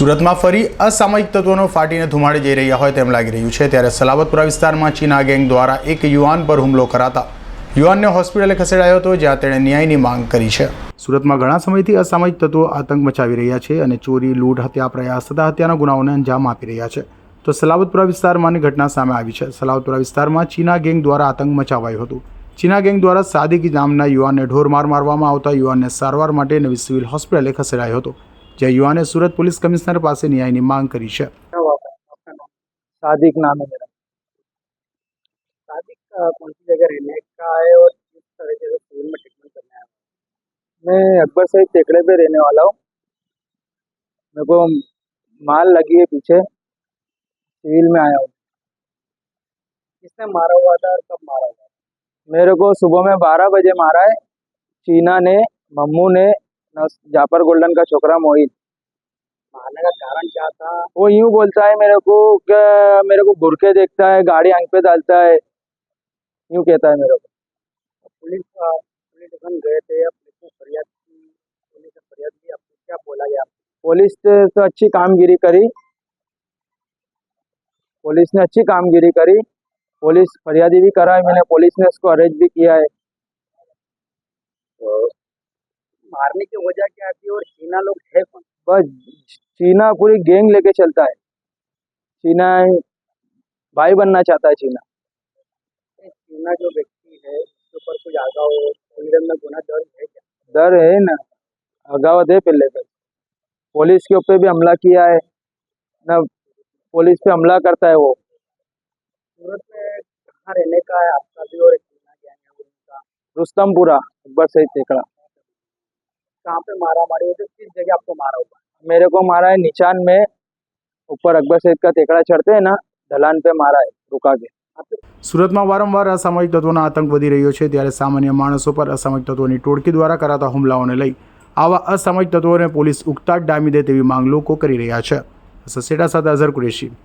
સુરતમાં ફરી અસામયિક તત્વોનો ફાટીને ધુમાડે જઈ રહ્યા હોય તેમ લાગી રહ્યું છે. ત્યારે સલાવતપુરા વિસ્તારમાં ચીના ગેંગ દ્વારા એક યુવાન પર હુમલો કરાતા યુવાનને હોસ્પિટલે ખસેડાયો હતો, જ્યાં તેણે ન્યાયની માંગ કરી છે. સુરતમાં ઘણા સમયથી અસામયિક તત્વો આતંક મચાવી રહ્યા છે અને ચોરી, લૂંટ, હત્યા પ્રયાસ તથા હત્યાના ગુનાઓને અંજામ આપી રહ્યા છે. તો સલાવતપુરા વિસ્તારમાંની ઘટના સામે આવી છે. સલાવતપુરા વિસ્તારમાં ચીના ગેંગ દ્વારા આતંક મચાવાયું હતું. ચીના ગેંગ દ્વારા સાદિક નામના યુવાનને ઢોરમાર મારવામાં આવતા યુવાનને સારવાર માટે નવી સિવિલ હોસ્પિટલે ખસેડાયો હતો. જ્યાં યુવાને સુરત પોલીસ કમિશનર પાસે ન્યાયની માંગ કરી છે क्या हुआ था आपका नाम सादिक नाम है मेरा सादिक अ, कौन सी जगह रहने का है और किस तरीके से सिविल में ट्रीटमेंट करने आया मैं अकबर साहिब टेकड़े पे रहने वाला हूँ मेरे को माल लगी है पीछे सिविल में आया हूँ किसने मारा हुआ था और कब मारा हुआ मेरे को सुबह में बारह बजे मारा है चीना ने मम्मू ने न- जाफर गोल्डन का छोकरा मोहित मारने का कारण क्या था? वो यूँ बोलता है मेरे को मेरे को घुर के देखता है गाड़ी आँख पे डालता है। यूँ कहता है मेरे को। पुलिस पुलिस स्टेशन गए थे पुलिस ने फरियाद की पुलिस ने फरियाद की आपको क्या बोला गया? पुलिस ने तो अच्छी कामगिरी करी। पुलिस ने अच्छी कामगिरी करी। पुलिस फरियादी भी करा है मैंने पुलिस ने उसको अरेस्ट भी किया है। तो मारने की वजह क्या थी? और चीना लोग है कौन? बस चीना पूरी गैंग लेके चलता है। चीना भाई बनना चाहता है चीना। चीना जो व्यक्ति है उसके ऊपर कुछ आगा हो संविधान में गुना दर्ज है क्या? डर है ना। अगावत है पहले से पुलिस के ऊपर भी हमला किया है। ना पुलिस पे हमला करता है वो। सूरत में कहाँ रहने का है आपका भी और चीना गैंग है उनका? रुस्तमपुरा अकबर सही टेकड़ा कहाँ पे मारा मारी? हुई थी किस जगह आपको मारा हुआ मेरे को मारा है निचान में ऊपर अकबर सैद का टेकड़ा चढ़ते हैं ना ढलान पे मारा है रुका के સુરતમાં વારંવાર અસામયિક તત્વોનો આતંક વધી રહ્યો છે ત્યારે સામાન્ય માણસો પર અસામયિક તત્વોની ટોળકી દ્વારા કરાતા હુમલાઓને લઈ આવા અસામયિક તત્વોને પોલીસ ઉકતાટ ડામી દે તેવી માંગ લોકો કરી રહ્યા છે સસેટા સાથે અઝર કુરેશી